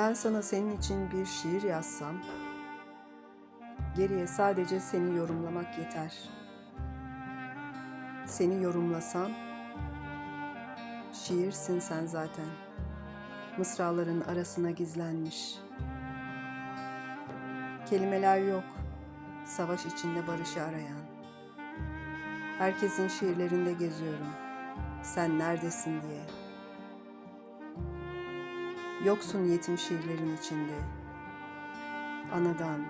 Ben sana senin için bir şiir yazsam, geriye sadece seni yorumlamak yeter. Seni yorumlasam, şiirsin sen zaten. Mısraların arasına gizlenmiş. Kelimeler yok, savaş içinde barışı arayan. Herkesin şiirlerinde geziyorum. Sen neredesin diye. Yoksun yetim şiirlerin içinde. Anadan,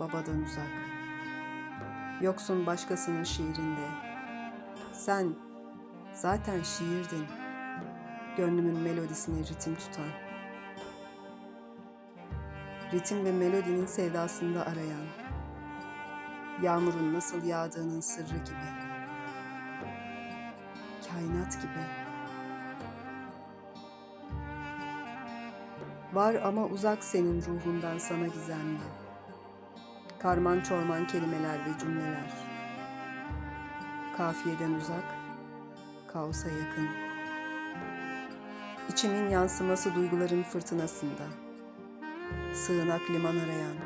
babadan uzak. Yoksun başkasının şiirinde. Sen zaten şiirdin. Gönlümün melodisine ritim tutan. Ritim ve melodinin sevdasında arayan. Yağmurun nasıl yağdığının sırrı gibi. Kainat gibi. Var ama uzak senin ruhundan sana gizemli. Karman çorman kelimeler ve cümleler. Kafiyeden uzak, kaosa yakın. İçimin yansıması duyguların fırtınasında. Sığınak liman arayan.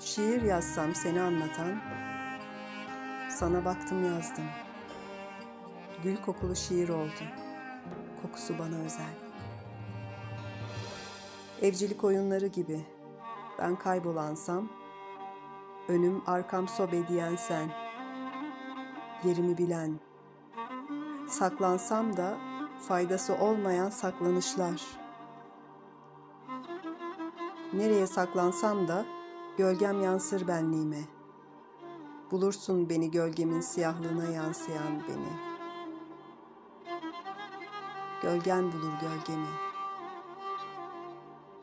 Şiir yazsam seni anlatan, sana baktım yazdım. Gül kokulu şiir oldu. Kokusu bana özel. Evcilik oyunları gibi. Ben kaybolansam, önüm arkam sobe diyen sen. Yerimi bilen. Saklansam da faydası olmayan saklanışlar. Nereye saklansam da gölgem yansır benliğime. Bulursun beni gölgemin siyahlığına yansıyan beni. Gölgen bulur gölgemi.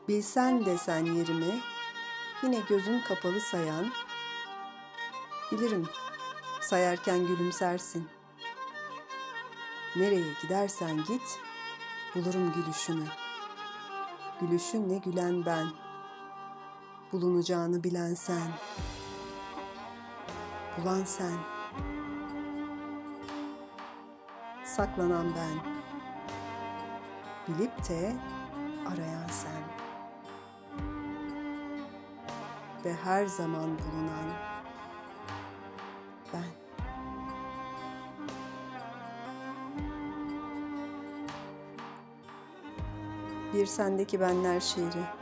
Bilsen desen yerimi, yine gözün kapalı sayan, bilirim sayarken gülümsersin. Nereye gidersen git, bulurum gülüşünü. Gülüşün ne gülen ben, bulunacağını bilen sen, bulan sen, saklanan ben bilip de arayan sen ve her zaman bulunan ben. Bir sendeki benler şiiri